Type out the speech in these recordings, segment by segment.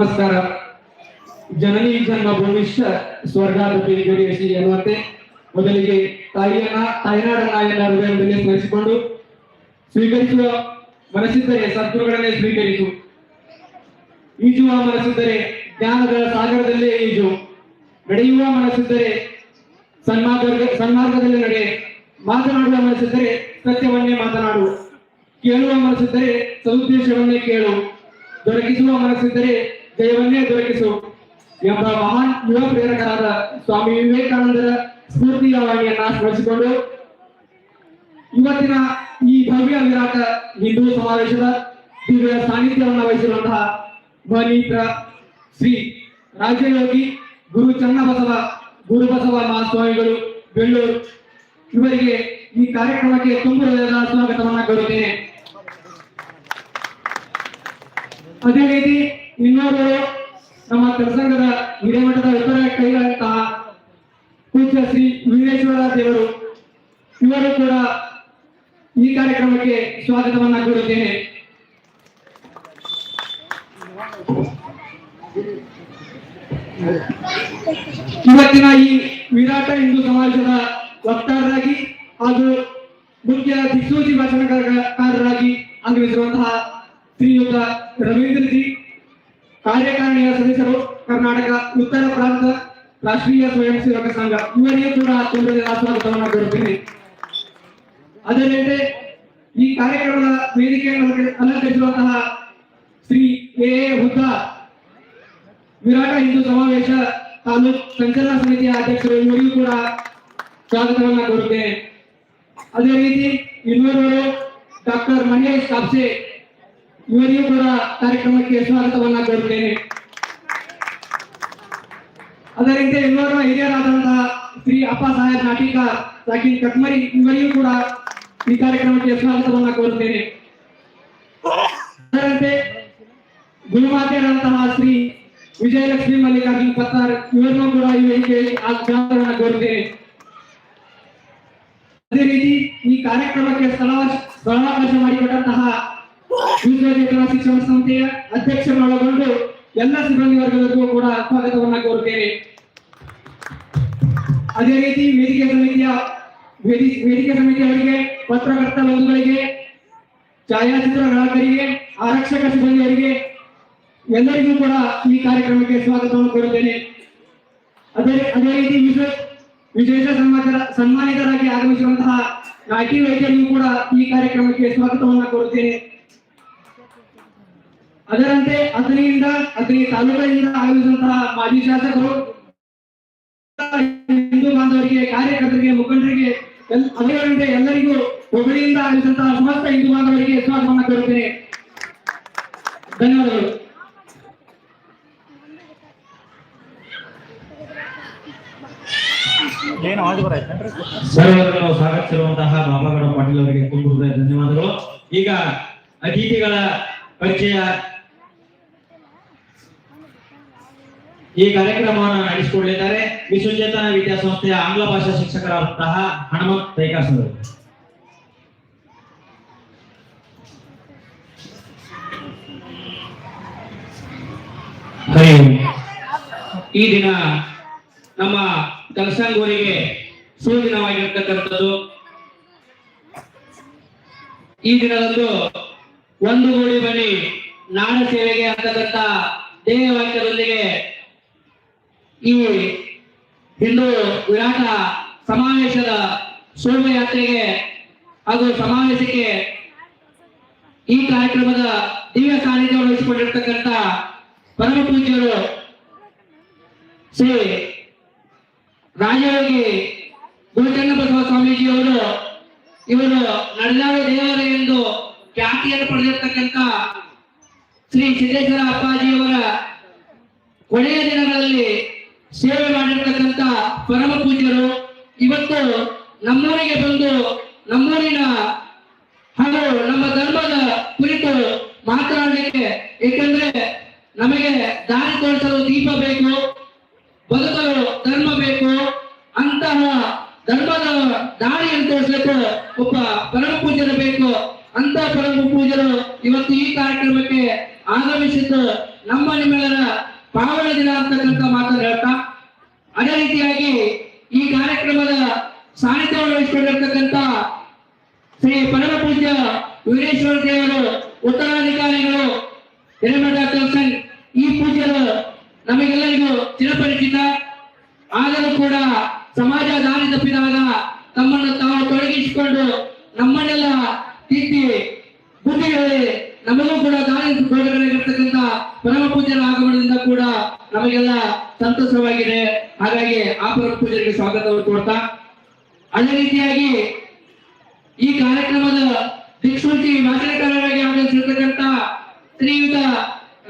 ನಮಸ್ಕಾರ. ಜನನಿ ಜನ್ಮ ಭೂಮಿಷ್ಠ ಸ್ವರ್ಗಾದಪಿ ಗಡಿಯಸಿ ಎನ್ನುವಂತೆ ಮೊದಲಿಗೆ ತಾಯಿಯನ್ನ ತಾಯಿನಾಡನ್ನ ಎಲ್ಲ ಹೃದಯದಲ್ಲಿ ಸ್ಮರಿಸಿಕೊಂಡು ಸ್ವೀಕರಿಸುವ ಮನಸ್ಸಿದ್ದರೆ, ಸದ್ಗುರುಗಳನ್ನೇ ಸ್ವೀಕರಿಸು. ಈಜುವ ಮನಸ್ಸಿದ್ದರೆ ಜ್ಞಾನದ ಸಾಗರದಲ್ಲೇ ಈಜು. ನಡೆಯುವ ಮನಸ್ಸಿದ್ದರೆ, ಸನ್ಮಾರ್ಗ, ಸನ್ಮಾರ್ಗದಲ್ಲಿ ನಡೆ ಮಾತನಾಡುವ ಮನಸ್ಸಿದ್ದರೆ, ಸತ್ಯವನ್ನೇ ಮಾತನಾಡು. ಕೇಳುವ ಮನಸ್ಸಿದ್ದರೆ, ಸದುದ್ದೇಶವನ್ನೇ ಕೇಳು. ದೊರಕಿಸುವ ಮನಸ್ಸಿದ್ದರೆ ಜಯವನ್ನೇ ದೊರಕಿಸು ಎಂಬ ಮಹಾನ್ ಯುವ ಪ್ರೇರಕರಾದ ಸ್ವಾಮಿ ವಿವೇಕಾನಂದರ ಸ್ಫೂರ್ತಿಯ ವಾಣಿಯನ್ನ ಸ್ಮರಿಸಿಕೊಂಡು ಇವತ್ತಿನ ಈ ಭವ್ಯ ವಿರಾಟ ಹಿಂದೂ ಸಮಾವೇಶದ ದಿವ್ಯ ಸಾನ್ನಿಧ್ಯವನ್ನು ವಹಿಸಿರುವಂತಹ ಮನೀತ್ರ ಶ್ರೀ ರಾಜಯೋಗಿ ಗುರು ಚನ್ನಬಸವ ಗುರುಬಸವ ಮಹಾಸ್ವಾಮಿಗಳು, ಬೆಳ್ಳೂರು. ಇವರಿಗೆ ಈ ಕಾರ್ಯಕ್ರಮಕ್ಕೆ ತುಂಬು ಸ್ವಾಗತವನ್ನ ಕೋರುತ್ತೇನೆ. ಅದೇ ರೀತಿ ಇನ್ನೋರ್ವರು ನಮ್ಮ ಕೆಲಸಂಗದ ಹಿರೇಮಠದ ಉತ್ತರ ಕೈಗಳಂತಹ ಪೂಜ್ಯ ಶ್ರೀ ವೀರೇಶ್ವರ ದೇವರು, ಇವರು ಕೂಡ ಈ ಕಾರ್ಯಕ್ರಮಕ್ಕೆ ಸ್ವಾಗತವನ್ನ ಕೋರುತ್ತೇನೆ ಇವತ್ತಿನ ಈ ವಿರಾಟ ಹಿಂದೂ ಸಮಾಜದ ವಕ್ತಾರರಾಗಿ ಹಾಗೂ ಮುಖ್ಯ ದಿಕ್ಸೂಚಿ ಭಾಷಣಕಾರರಾಗಿ ಆಗಮಿಸಿರುವಂತಹ ಶ್ರೀಯುತ ರವೀಂದ್ರ ಜಿ ಕಾರ್ಯಕಾರಿಣಿಯ ಸದಸ್ಯರು ಕರ್ನಾಟಕ ಉತ್ತರ ಪ್ರಾಂತ ರಾಷ್ಟ್ರೀಯ ಸ್ವಯಂ ಸೇವಕ ಸಂಘ, ಇವರಿಗೆ ಕೂಡ ತುಂಬದ ಸ್ವಾಗತವನ್ನು ಕೋರುತ್ತೇನೆ. ರೀತಿ ಈ ಕಾರ್ಯಕ್ರಮದ ವೇದಿಕೆಯನ್ನು ಅಲಂಕರಿಸುವಂತಹ ಶ್ರೀ ಎ ಹುದ್ದಾ ವಿರಾಟ ಹಿಂದೂ ಸಮಾವೇಶ ತಾಲೂಕ್ ಸಂಚಲನ ಸಮಿತಿಯ ಅಧ್ಯಕ್ಷರು ಇವರಿಗೂ ಕೂಡ ಸ್ವಾಗತವನ್ನು ಕೋರುತ್ತೇನೆ. ಅದೇ ರೀತಿ ಇನ್ನೂರು ಡಾಕ್ಟರ್ ಮಹೇಶ್ ಕಾಪ್ಸೆ ಇವರಿಗೂ ಕೂಡ ಕಾರ್ಯಕ್ರಮಕ್ಕೆ ಸ್ವಾಗತವನ್ನ ಕೋರುತ್ತೇನೆ. ಅದೇ ರೀತಿ ಇನ್ನೋರ್ವ ಹಿರಿಯರಾದಂತಹ ಶ್ರೀ ಅಪ್ಪ ಸಾಹೇಬ್ ನಾಟಿಕ ಸಾಕಿನ್ ಕಟ್ಮರಿ ಇವರಿಗೂ ಕೂಡ ಈ ಕಾರ್ಯಕ್ರಮಕ್ಕೆ ಸ್ವಾಗತವನ್ನ ಕೋರುತ್ತೇನೆ. ಅದರಂತೆ ಗುರುಮಾತೆಯರಂತಹ ಶ್ರೀ ವಿಜಯಲಕ್ಷ್ಮಿ ಮಲ್ಲಿಕಾರ್ಜುನ್ ಪತ್ತಾರ್ ಇವರನ್ನು ಕೂಡ ಈ ವೇದಿಕೆಯಲ್ಲಿ ಸ್ವಾಗತವನ್ನ ಕೋರುತ್ತೇನೆ. ಅದೇ ರೀತಿ ಈ ಕಾರ್ಯಕ್ರಮಕ್ಕೆ ಸ್ಥಳ ಸ್ಥಳಾವಕಾಶ ಮಾಡಿಕೊಟ್ಟಂತಹ ವಿಶ್ವವಿದ್ಯಾಲಯ ಶಿಕ್ಷಣ ಸಂಸ್ಥೆಯ ಅಧ್ಯಕ್ಷರನ್ನೊಳಗೊಂಡು ಎಲ್ಲ ಸಿಬ್ಬಂದಿ ವರ್ಗದವರಿಗೂ ಕೂಡ ಸ್ವಾಗತವನ್ನ ಕೋರುತ್ತೇನೆ. ಅದೇ ರೀತಿ ವೇದಿಕೆ ಸಮಿತಿಯ ವೇದಿಕೆ ಸಮಿತಿಯವರಿಗೆ, ಪತ್ರಕರ್ತ ಬಂಧುಗಳಿಗೆ ಛಾಯಾಚಿತ್ರಗಾರರಿಗೆ ಆರಕ್ಷಕ ಸಿಬ್ಬಂದಿಯವರಿಗೆ ಎಲ್ಲರಿಗೂ ಕೂಡ ಈ ಕಾರ್ಯಕ್ರಮಕ್ಕೆ ಸ್ವಾಗತವನ್ನು ಕೋರುತ್ತೇನೆ. ಅದೇ ಅದೇ ರೀತಿ ವಿಶೇಷ ವಿಶೇಷ ಸಮಾಚಾರ ಸನ್ಮಾನಿತರಾಗಿ ಆಗಮಿಸುವಂತಹ ನಾಟಿ ವೈದ್ಯರಿಗೂ ಕೂಡ ಈ ಕಾರ್ಯಕ್ರಮಕ್ಕೆ ಸ್ವಾಗತವನ್ನು ಕೋರುತ್ತೇನೆ. ಅದರಂತೆ ಅಗ್ನಿಯಿಂದ ಅಗ್ನಿ ತಾಲೂಕಿನಿಂದ ಆಗಮಿಸಿದಂತಹ ಮಾಜಿ ಶಾಸಕರು ಹಿಂದೂ ಬಾಂಧವರಿಗೆ ಕಾರ್ಯಕರ್ತರಿಗೆ ಮುಖಂಡರಿಗೆ ಅದರಂತೆ ಎಲ್ಲರಿಗೂ ಹುಬ್ಬಳ್ಳಿಯಿಂದ ಆಗಿರುವಂತಹ ಸಮಸ್ತ ಹಿಂದೂ ಬಾಂಧವರಿಗೆ ಸ್ವಾಗತವನ್ನು ಕೋರುತ್ತೇನೆ. ಧನ್ಯವಾದಗಳು. ಸರ್ವರನ್ನು ಸ್ವಾಗತಿಸಿರುವಂತಹ ಬಾಬಾಗೌಡ ಪಾಟೀಲ್ ಅವರಿಗೆ ತುಂಬ ಹೃದಯ ಧನ್ಯವಾದಗಳು. ಈಗ ಅತಿಥಿಗಳ ಪರಿಚಯ ಈ ಕಾರ್ಯಕ್ರಮವನ್ನು ನಡೆಸಿಕೊಳ್ಳಿದ್ದಾರೆ ವಿಶ್ವಚೇತನ ವಿದ್ಯಾಸಂಸ್ಥೆಯ ಆಂಗ್ಲ ಭಾಷಾ ಶಿಕ್ಷಕರಾದಂತಹ ಹನುಮಂತ್ ಅವರು ಈ ದಿನ ನಮ್ಮ ಕಲಸಂಗೂರಿಗೆ ಸುದಿನವಾಗಿರ್ತಕ್ಕಂಥದ್ದು ಈ ದಿನದಂದು ಒಂದು ಗೂಡಿ ಬನ್ನಿ. ನಾಡ ಸೇವೆಗೆ ಅಂತಕ್ಕಂಥ ಧ್ಯೇಯ ವಾಕ್ಯದೊಂದಿಗೆ ಈ ಹಿಂದೂ ವಿರಾಟ ಸಮಾವೇಶದ ಶೋಭಯಾತ್ರೆಗೆ ಹಾಗೂ ಸಮಾವೇಶಕ್ಕೆ ಈ ಕಾರ್ಯಕ್ರಮದ ದಿವ್ಯ ಸಾನ್ನಿಧ್ಯ ವಹಿಸಿಕೊಂಡಿರ್ತಕ್ಕಂಥ ಪರಮ ಪೂಜ್ಯರು ಶ್ರೀ ರಾಜಯೋಗಿ ಗುರುಚನ್ನಬಸವ ಸ್ವಾಮೀಜಿಯವರು ಇವರು ನಡೆದಾಡು ದೇವರ ಎಂದು ಖ್ಯಾತಿಯನ್ನು ಪಡೆದಿರ್ತಕ್ಕಂಥ ಶ್ರೀ ಸಿದ್ದೇಶ್ವರ ಅಪ್ಪಾಜಿಯವರ ಕೊನೆಯ ದಿನಗಳಲ್ಲಿ ಸೇವೆ ಮಾಡಿರ್ತಕ್ಕಂಥ ಪರಮ ಪೂಜ್ಯರು ಇವತ್ತು ನಮ್ಮೂರಿಗೆ ಬಂದು ನಮ್ಮೂರಿನ ಹಾಗೂ ನಮ್ಮ ಧರ್ಮದ ಕುರಿತು ಮಾತನಾಡಲಿಕ್ಕೆ, ಏಕೆಂದ್ರೆ ನಮಗೆ ದಾರಿ ತೋರಿಸಲು ದೀಪ ಬೇಕು, ಬದುಕಲು ಧರ್ಮ ಬೇಕು, ಅಂತಹ ಧರ್ಮದ ದಾರಿಯನ್ನು ತೋರಿಸಲಿಕ್ಕೆ ಒಬ್ಬ ಪರಮ ಪೂಜ್ಯರು ಬೇಕು. ಅಂತ ಪರಮ ಪೂಜರು ಇವತ್ತು ಈ ಕಾರ್ಯಕ್ರಮಕ್ಕೆ ಆಗಮಿಸಿದ್ದು ನಮ್ಮ ನಿಮ್ಮೆಲ್ಲರ ಪಾವನ ದಿನ ಅಂತಕ್ಕಂಥ ಮಾತನ್ನು ಹೇಳ್ತಾ, ಅದೇ ರೀತಿಯಾಗಿ ಈ ಕಾರ್ಯಕ್ರಮದ ಸಾನ್ನಿಧ್ಯವನ್ನು ವಹಿಸಿಕೊಂಡಿರ್ತಕ್ಕಂಥ ಶ್ರೀ ಪರಮ ಪೂಜ್ಯ ವೀರೇಶ್ವರ ದೇವರು ಉತ್ತರಾಧಿಕಾರಿಗಳು ಹಿರೇಮಠ ತಲ್ಸನ್ ಈ ಪೂಜ್ಯರು ನಮಗೆಲ್ಲರಿಗೂ ಚಿರಪರಿಚಿತ. ಆದರೂ ಕೂಡ ಸಮಾಜ ದಾರಿ ತಪ್ಪಿದಾಗ ತಮ್ಮನ್ನು ತಾವು ತೊಡಗಿಸಿಕೊಂಡು ನಮ್ಮನ್ನೆಲ್ಲ ತಿದ್ದಿ, ಬುದ್ಧಿ ಹೇಳಿ ನಮಗೂ ಕೂಡ ದಾರಿ ಪರಮ ಪೂಜನ ಆಗಮನದಿಂದ ಕೂಡ ನಮಗೆಲ್ಲ ಸಂತೋಷವಾಗಿದೆ. ಹಾಗಾಗಿ ಆ ಪರಮ ಪೂಜೆಗೆ ಸ್ವಾಗತವನ್ನು ಕೊಡ್ತಾ ಅದೇ ರೀತಿಯಾಗಿ ಈ ಕಾರ್ಯಕ್ರಮದ ದಿಕ್ಸೂಚಿ ಭಾಷಣಕಾರರಾಗಿ ಆಗಮಿಸಿರ್ತಕ್ಕಂಥ ಶ್ರೀಯುತ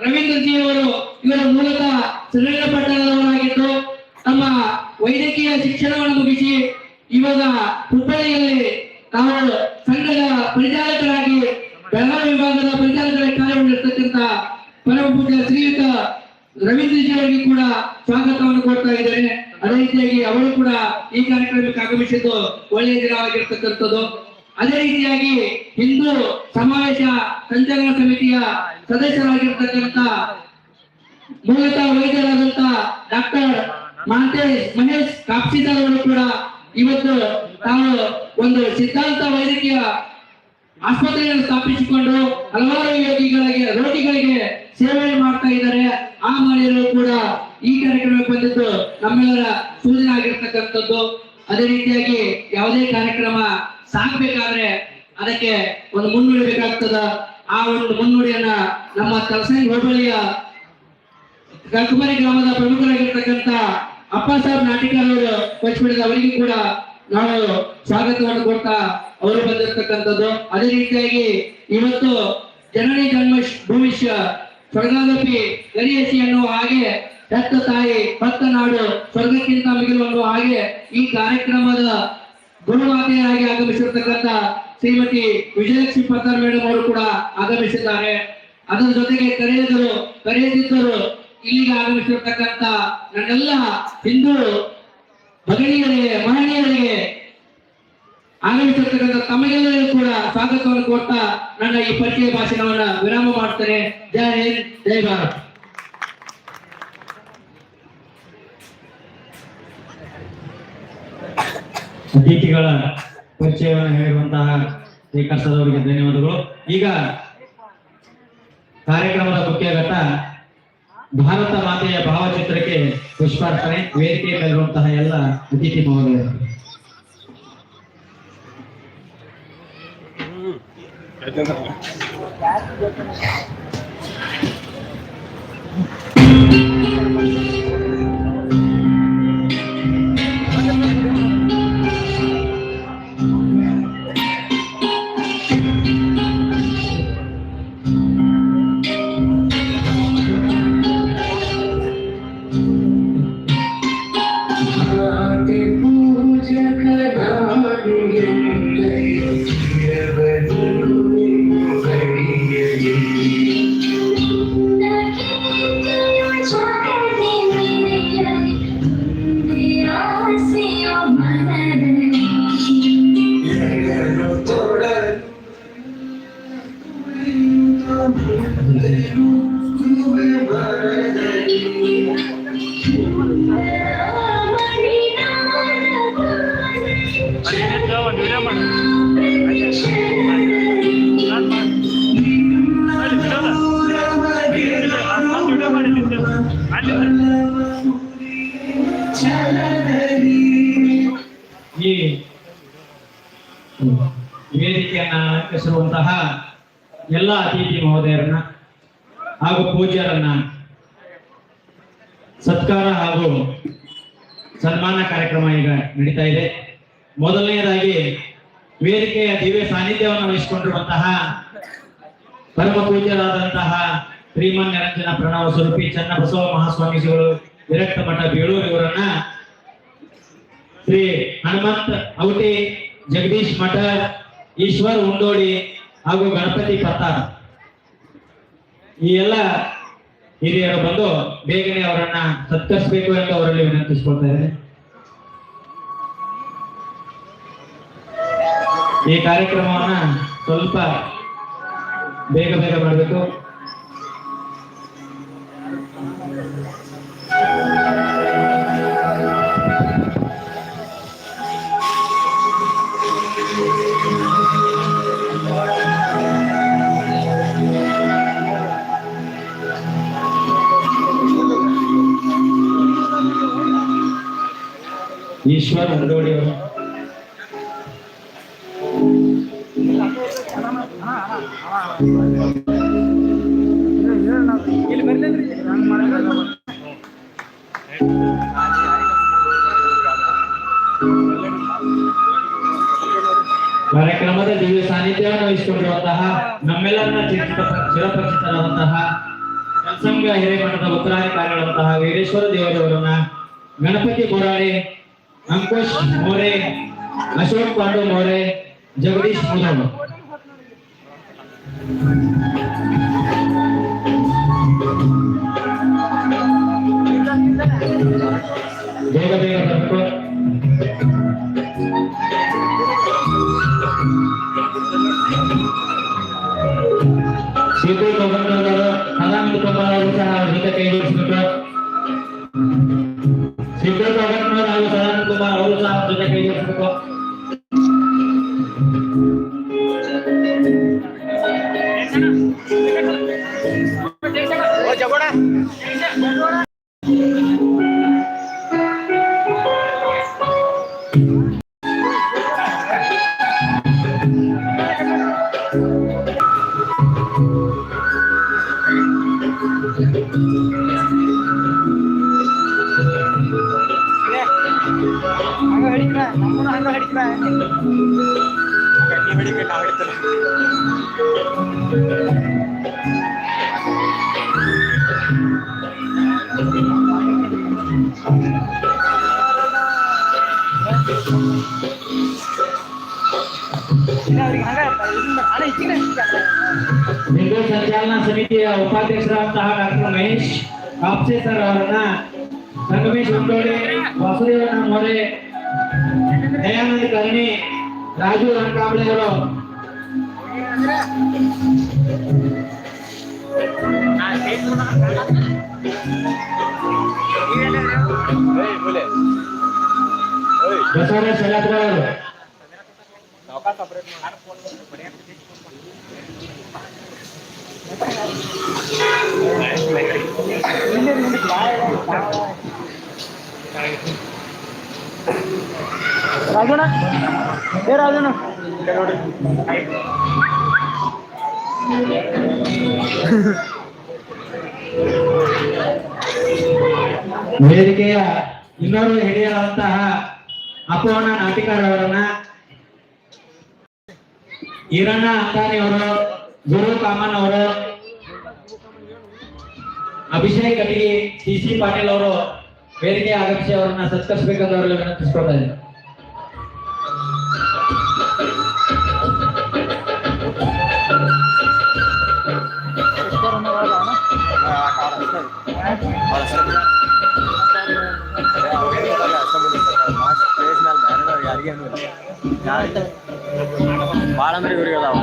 ರವೀಂದ್ರ ಜಿ ಅವರು ಇವರ ಮೂಲತಃ ಶ್ರೀರಂಗಪಟ್ಟಣದವರಾಗಿದ್ದು ತಮ್ಮ ವೈದ್ಯಕೀಯ ಶಿಕ್ಷಣವನ್ನು ಮುಗಿಸಿ ಇವಾಗ ಹುಬ್ಬಳ್ಳಿಯಲ್ಲಿ ತಾವು ಸಂಘದ ಪರಿಚಾಲಕರಾಗಿ ಬೆಳಗಾವಿ ವಿಭಾಗದ ಪರಿಚಾಲಕರಾಗಿ ಕಾರ್ಯನಿರ್ವಹಿರ್ತಕ್ಕಂಥ ಪರಮ ಪೂಜ್ಯ ಶ್ರೀಯುತ ರವೀಂದ್ರ ಜಿ ಅವರಿಗೆ ಕೂಡ ಸ್ವಾಗತವನ್ನು ಕೊಡ್ತಾ ಇದ್ದೇನೆ ಅದೇ ರೀತಿಯಾಗಿ ಅವರು ಕೂಡ ಈ ಕಾರ್ಯಕ್ರಮಕ್ಕೆ ಆಗಮಿಸಿದ್ದು ಒಳ್ಳೆಯ ದಿನವಾಗಿರ್ತಕ್ಕಂಥದ್ದು ಅದೇ ರೀತಿಯಾಗಿ ಹಿಂದೂ ಸಮಾವೇಶ ಸಂಚಲನ ಸಮಿತಿಯ ಸದಸ್ಯರಾಗಿರ್ತಕ್ಕಂಥ ಮೂಲತಃ ವೈದ್ಯರಾದಂತ ಡಾಕ್ಟರ್ ಮಹಂತೇಶ್ ಮಹೇಶ್ ಕಾಪ್ಸಿದಾರ್ ಕೂಡ ಇವತ್ತು ತಾವು ಒಂದು ಸಿದ್ಧಾಂತ ವೈದ್ಯಕೀಯ ಆಸ್ಪತ್ರೆಯನ್ನು ಸ್ಥಾಪಿಸಿಕೊಂಡು ಹಲವಾರು ಯೋಗಿಗಳಿಗೆ, ರೋಗಿಗಳಿಗೆ ಸೇವೆ ಮಾಡ್ತಾ ಇದ್ದಾರೆ. ಆ ಮನೆಯಲ್ಲೂ ಕೂಡ ಈ ಕಾರ್ಯಕ್ರಮಕ್ಕೆ ಬಂದಿದ್ದು ನಮ್ಮೆಲ್ಲರ ಸೂಚನೆ ಆಗಿರ್ತಕ್ಕಂಥದ್ದು. ಅದೇ ರೀತಿಯಾಗಿ ಯಾವುದೇ ಕಾರ್ಯಕ್ರಮ ಸಾಗಬೇಕಾದ್ರೆ ಅದಕ್ಕೆ ಒಂದು ಮುನ್ನುಡಿ ಬೇಕಾಗ್ತದ. ಆ ಒಂದು ಮುನ್ನುಡಿಯನ್ನ ನಮ್ಮ ತಲಸಂಗಿ ಹೋಬಳಿಯ ಕಲ್ಕುಮಾರಿ ಗ್ರಾಮದ ಪ್ರಮುಖರಾಗಿರ್ತಕ್ಕಂಥ ಅಪ್ಪ ಸಾಹೇಬ್ ನಾಟಿಕರ್ ಅವರು ವಹಿಸಿಕೊಂಡಿದ್ದ ಅವರಿಗೂ ಕೂಡ ನಾನು ಸ್ವಾಗತವನ್ನು ಕೊಡ್ತಾ ಅವರು ಬಂದಿರತಕ್ಕಂಥದ್ದು. ಅದೇ ರೀತಿಯಾಗಿ ಇವತ್ತು ಜನನಿ ಜನ್ಮ ಭೂಮಿಷ್ಯ ಸ್ವರ್ಗಾದಪಿ ಗರಿಯಸಿ ಅನ್ನುವ ಹಾಗೆ ಹೆತ್ತ ತಾಯಿ, ಭಕ್ತ ನಾಡು, ಸ್ವರ್ಗಕ್ಕಿಂತ ಮಿಗಿಲು ಹಾಗೆ ಈ ಕಾರ್ಯಕ್ರಮದ ಗುರುಮಾತೆಯಾಗಿ ಆಗಮಿಸಿರ್ತಕ್ಕಂಥ ಶ್ರೀಮತಿ ವಿಜಯಲಕ್ಷ್ಮಿ ಪತ್ತಾರ್ ಮೇಡಮ್ ಅವರು ಕೂಡ ಆಗಮಿಸಿದ್ದಾರೆ. ಅದರ ಜೊತೆಗೆ ಕರೆಯದರು, ಕರೆಯದಿದ್ದರು ಇಲ್ಲಿಗೆ ಆಗಮಿಸಿರ್ತಕ್ಕಂಥ ನನ್ನೆಲ್ಲ ಹಿಂದೂ ಭಗಿನಿಯರಿಗೆ, ಮಹನೀಯರಿಗೆ ಆಗಮಿಸಿರ್ತಕ್ಕಂಥ ತಮಗೆಲ್ಲರಿಗೂ ಕೂಡ ಸ್ವಾಗತವನ್ನು ಕೊಡ್ತಾ ನನ್ನ ಈ ಪರಿಚಯ ಭಾಷಣವನ್ನ ವಿರಾಮ ಮಾಡ್ತೇನೆ. ಜಯ ಹಿಂದ್, ಜೈ ಭಾರತ್. ಅತಿಥಿಗಳ ಪರಿಚಯವನ್ನು ಹೇಳಿರುವಂತಹ ಶ್ರೀಕರ್ಷದವರಿಗೆ ಧನ್ಯವಾದಗಳು. ಈಗ ಕಾರ್ಯಕ್ರಮದ ಮುಖ್ಯ ಘಟ್ಟ ಭಾರತ ಮಾತೆಯ ಭಾವಚಿತ್ರಕ್ಕೆ ಪುಷ್ಪಾರ್ಪಣೆ ವೇದಿಕೆ ಕಲಿರುವಂತಹ ಎಲ್ಲ ಅತಿಥಿ ಮಹೋದಯರು. Thank ವಿಡಿಯೋ ಈ ವೇದಿಕೆಯನ್ನ ಅಲಂಕರಿಸಿರುವಂತಹ ಎಲ್ಲ ಅತಿಥಿ ಮಹೋದಯರನ್ನ ಹಾಗೂ ಪೂಜ್ಯರನ್ನ ಸತ್ಕಾರ ಹಾಗೂ ಸನ್ಮಾನ ಕಾರ್ಯಕ್ರಮ ಈಗ ನಡೀತಾ ಇದೆ. ಮೊದಲನೆಯದಾಗಿ ವೇದಿಕೆಯ ದಿವ್ಯ ಸಾನ್ನಿಧ್ಯವನ್ನು ವಹಿಸಿಕೊಂಡಿರುವಂತಹ ಪರಮ ಪೂಜ್ಯರಾದಂತಹ ಶ್ರೀಮನ್ ನಿರಂಜನ ಪ್ರಣವ ಸ್ವರೂಪಿ ಚನ್ನಬಸವ ಮಹಾಸ್ವಾಮೀಜಿಗಳು, ವಿರಕ್ತ ಮಠ ಬೇಳೂರು ಇವರನ್ನ ಶ್ರೀ ಹನುಮಂತ್ ಔಟಿ ಜಗದೀಶ್ ಮಠ, ಈಶ್ವರ್ ಉಂಡೋಡಿ ಹಾಗೂ ಗಣಪತಿ ಪತ್ತಾರ್ ಈ ಎಲ್ಲ ಹಿರಿಯರು ಬಂದು ಬೇಗನೆ ಅವರನ್ನ ಸತ್ಕರಿಸಬೇಕು ಎಂದು ಅವರಲ್ಲಿ ವಿನಂತಿಸಿಕೊಳ್ತಾ ಈ ಕಾರ್ಯಕ್ರಮವನ್ನ ಸ್ವಲ್ಪ ಬೇಗ ಬೇಗ ಮಾಡಬೇಕು. ಈಶ್ವರ ಹಂದೋಡಿ ಹಿರೇಮಠದ ಉತ್ತರಾಧಿಕಾರಿಗಳಂತಹ ವೀರೇಶ್ವರ ದೇವರವರನ್ನ ಗಣಪತಿ ಬೋರಾಳೆ ಅಂಕುಶ್ ಮೋರೆ, ಅಶೋಕ್ ಪಾಂಡು ಮೋರೆ, ಜಗದೀಶ್ ಮುದವ್ ಬೇಗ ಬೇಗ ಬರಬೇಕು ಅವ್ರಿಗೆ ಹಂಗ ಇದನ್ನ ಅಣ್ಣ ಇಚ್ಚಿನ ಹಿಂದೂ ಸಂಚಾಲನಾ ಸಮಿತಿಯ ಉಪಾಧ್ಯಕ್ಷರಾದಂತಹ ಡಾಕ್ಟರ್ ಮಹೇಶ್ ಕಾಪ್ಸೆ ಸರ್ ಅವರನ್ನ ಸಂಗಮೇಶ್ ಹೊಂಡೋಳಿ ವಾಸುದೇವನ ಮೋರೆ ದಯಾನಂದ ಕರ್ಣಿ ರಾಜು ರಣಕಾಂಬಳೆ ಅವರು ಬಸವರಾಜ್ ಶಲಾತ್ರ ಅವರು ರಾಜಣ್ಣ ಏ ರಾಜಣ್ಣ ವೇದಿಕೆಯ ಇನ್ನೊಂದು ಹಿರಿಯರಾದಂತಹ ಅಪೋಹಣ ನಾಟಿಕಾರ ಅವರನ್ನ ಈರಣ್ಣ ಅಂತಾನಿ ಅವರು ಗುರು ಕಾಮನ್ ಅವರು ಅಭಿಷೇಕ್ ಕಟಗಿ ಸಿ ಸಿ ಪಾಟೀಲ್ ಅವರು ವೇದಿಕೆ ಆಗಮಿಸಿ ಅವರನ್ನ ಸತ್ಕರಿಸಬೇಕಂತ ಅವರಲ್ಲಿ ವಿನಂತಿಸ್ಕೊಳ್ತಾ ಇದ್ದೀನಿ. ಭಾಳ ಅಂದ್ರೆ ಇವ್ರಿಗೆ ಅದಾವ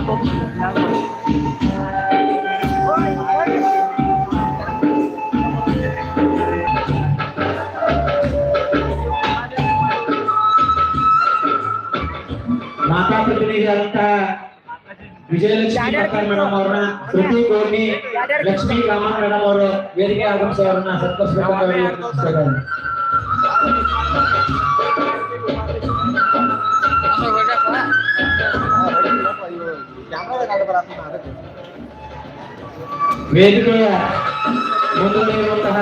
ಮಾತಾ ಪ್ರತಿನಿಧಿಯಾದಂತಹ ವಿಜಯಲಕ್ಷ್ಮಿ ಮೇಡಮ್ ಅವರನ್ನ ಶ್ರುತಿ ಗೌರ್ನಿ ಲಕ್ಷ್ಮೀ ಕಾಮತ್ ಮೇಡಮ್ ಅವರು ವೇದಿಕೆ ಆಗಮಿಸಿ ಅವರನ್ನ ವೇದಿಕೆಯ ಮುಂದಿರುವಂತಹ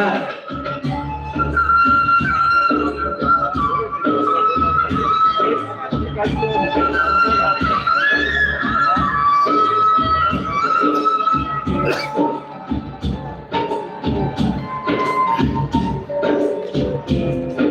Thank you.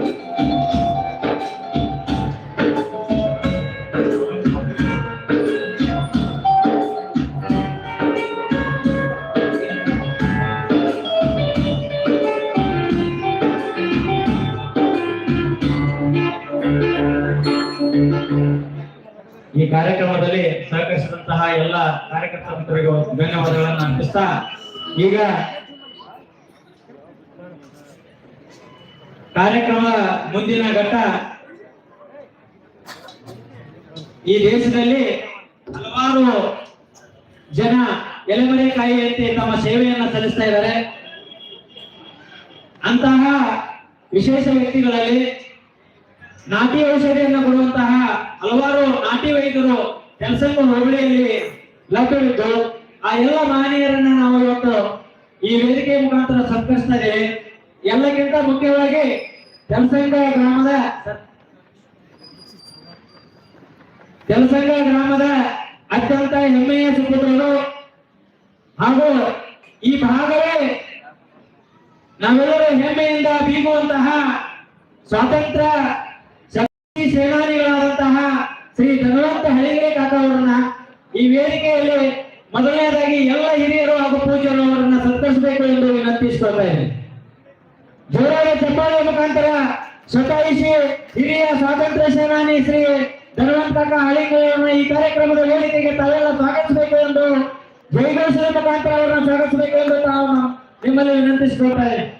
ಕಾರ್ಯಕರ್ತ ಮಿತ್ರರಿಗೂ ಧನ್ಯವಾದಗಳನ್ನು ಅರ್ಪಿಸ್ತಾ, ಈಗ ಕಾರ್ಯಕ್ರಮ ಮುಂದಿನ ಘಟ್ಟ. ಈ ದೇಶದಲ್ಲಿ ಹಲವಾರು ಜನ ಎಲೆಮರೆಕಾಯಿಯಂತೆ ತಮ್ಮ ಸೇವೆಯನ್ನು ಸಲ್ಲಿಸ್ತಾ ಇದ್ದಾರೆ. ಅಂತಹ ವಿಶೇಷ ವ್ಯಕ್ತಿಗಳಲ್ಲಿ ನಾಟಿ ಔಷಧಿಯನ್ನು ಕೊಡುವಂತಹ ಹಲವಾರು ನಾಟಿ ವೈದ್ಯರು ಕೆಲಸ ಹೋಬಳಿಯಲ್ಲಿ ಲಭ್ಯವಿದ್ದು, ಆ ಎಲ್ಲ ಮಹನೀಯರನ್ನ ನಾವು ಇವತ್ತು ಈ ವೇದಿಕೆ ಮುಖಾಂತರ ಸತ್ಕರಿಸ್ತಾ ಎಲ್ಲಕ್ಕಿಂತ ಮುಖ್ಯವಾಗಿ ಕೆಲಸಂಗ ಗ್ರಾಮದ ಕೆಲಸಂಗ ಗ್ರಾಮದ ಅತ್ಯಂತ ಹೆಮ್ಮೆಯ ಸುಪುತ್ರರು ಹಾಗೂ ಈ ಭಾಗವೇ ನಾವೆಲ್ಲರೂ ಹೆಮ್ಮೆಯಿಂದ ಬೀಗುವಂತಹ ಸ್ವಾತಂತ್ರ್ಯ ಶಕ್ತಿ ಸೇನಾನಿಗಳಾದಂತಹ ಶ್ರೀ ಧನವಂತ ಹಳಿಗೆ ಕಾಕ ಅವರನ್ನ ಈ ವೇದಿಕೆಯಲ್ಲಿ ಮೊದಲನೇದಾಗಿ ಎಲ್ಲ ಹಿರಿಯರು ಹಾಗೂ ಪೂಜ್ಯರು ಅವರನ್ನ ಸತ್ಕರಿಸಬೇಕು ಎಂದು ಇದ್ದೇನೆ ಜೋರಾದ ಚಪ್ಪಾಳೆ ಮುಖಾಂತರ ಸತಾಯಿಸಿ ಹಿರಿಯ ಸ್ವಾತಂತ್ರ್ಯ ಸೇನಾನಿ ಶ್ರೀ ಧನವಂತ ಹಳಿಗೆಯವರನ್ನ ಈ ಕಾರ್ಯಕ್ರಮದ ವೇದಿಕೆಗೆ ತಾವೆಲ್ಲ ಸ್ವಾಗತಿಸಬೇಕು ಎಂದು ಜಯಗಳಿಸುವ ಮುಖಾಂತರ ಅವರನ್ನು ಸ್ವಾಗತಿಸಬೇಕು ಎಂದು ತಾವು ನಿಮ್ಮಲ್ಲಿ ವಿನಂತಿಸಿಕೊಳ್ತಾ ಇದ್ದೇನೆ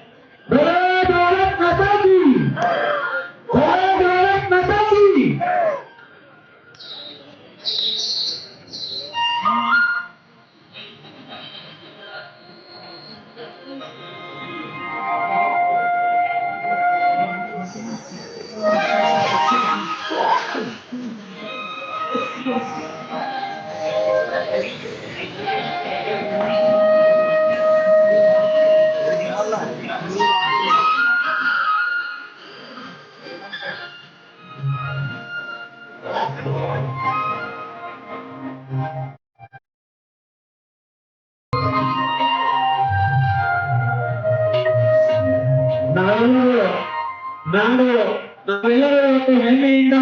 ನಾವೆಲ್ಲರೂ ಹೆಮ್ಮೆಯಿಂದ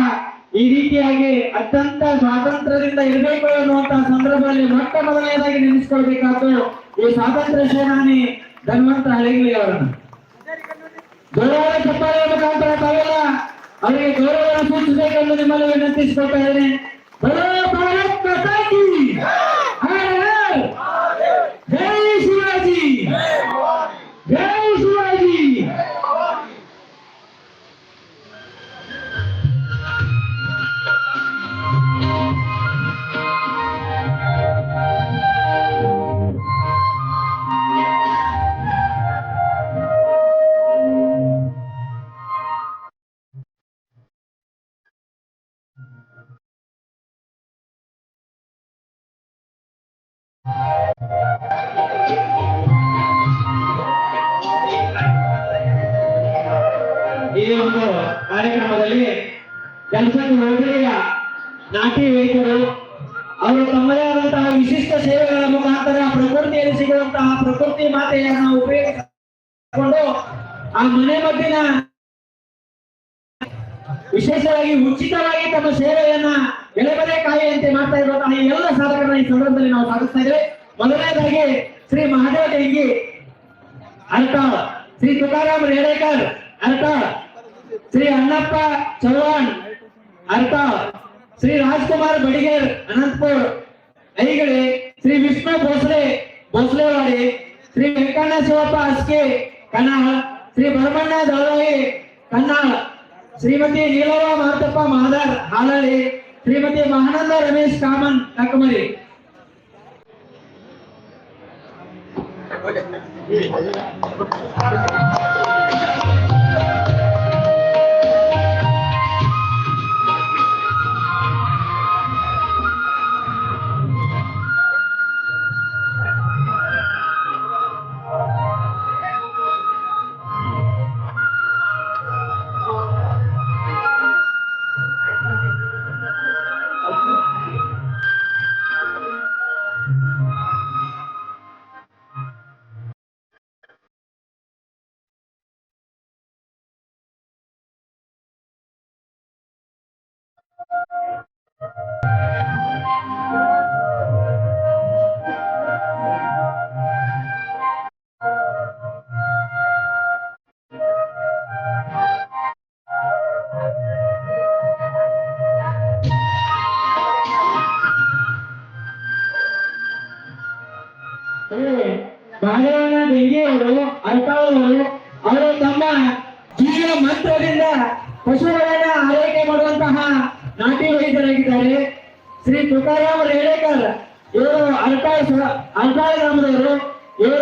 ಈ ರೀತಿಯಾಗಿ ಅತ್ಯಂತ ಸ್ವಾತಂತ್ರ್ಯದಿಂದ ಇರಬೇಕು ಅನ್ನುವಂತಹ ಸಂದರ್ಭದಲ್ಲಿ ಮೊಟ್ಟ ಮೊದಲನೇದಾಗಿ ನೆನೆಸ್ಕೊಳ್ಬೇಕಾದ್ದು ಈ ಸ್ವಾತಂತ್ರ್ಯ ಸೇನಾನಿ ಧನ್ವಂತ ಹಳಿಗಿಳಿ ಅವರನ್ನು ಗೌರವ ಚಪ್ಪಾಳೆ ಮುಖಾಂತರ ತಾವೆಲ್ಲ ಅವರಿಗೆ ಗೌರವವನ್ನು ಸೂಚಿಸಬೇಕೆಂದು ನಿಮ್ಮಲ್ಲಿ ವಿನಂತಿಸಿಕೊಳ್ತಾ ಇದ್ದೇನೆ ಭಾರತ್! ವಿಶೇಷವಾಗಿ ಉಚಿತವಾಗಿ ತಮ್ಮ ಸೇವೆಯನ್ನ ಎಲೆಬರೆ ಕಾಯಿಯಂತೆ ಮಾಡ್ತಾ ಇರುವಂತಹ ಎಲ್ಲ ಸಾಧಕರನ್ನ ಈ ಸಂದರ್ಭದಲ್ಲಿ ನಾವು ಸಾಗಿಸ್ತಾ ಇದ್ದೇವೆ. ಮೊದಲನೇದಾಗಿ ಶ್ರೀ ಮಹಾದೇವ ತೆಂಗಿ ಅರ್ಥ. ಶ್ರೀ ತುಕಾರಾಮ್ ರೇಡೇಕರ್, ಅರ್ಥ. ಶ್ರೀ ಅಣ್ಣಪ್ಪ ಚೌಹಾಣ್, ಅರ್ಥ. Shri Rajkumar Badiger, Anantapur. Aigali, Shri Vishnu Bhosle, ಭೋಸ್ಲೆವಾಡಿ. Shri Venkanna Shivappa Aske Kannal Shri Bharamanna Dalavayi Kannal Shrimati Nilava Matappa Madar Halali Shrimati Mahananda Ramesh Kaman Kakamari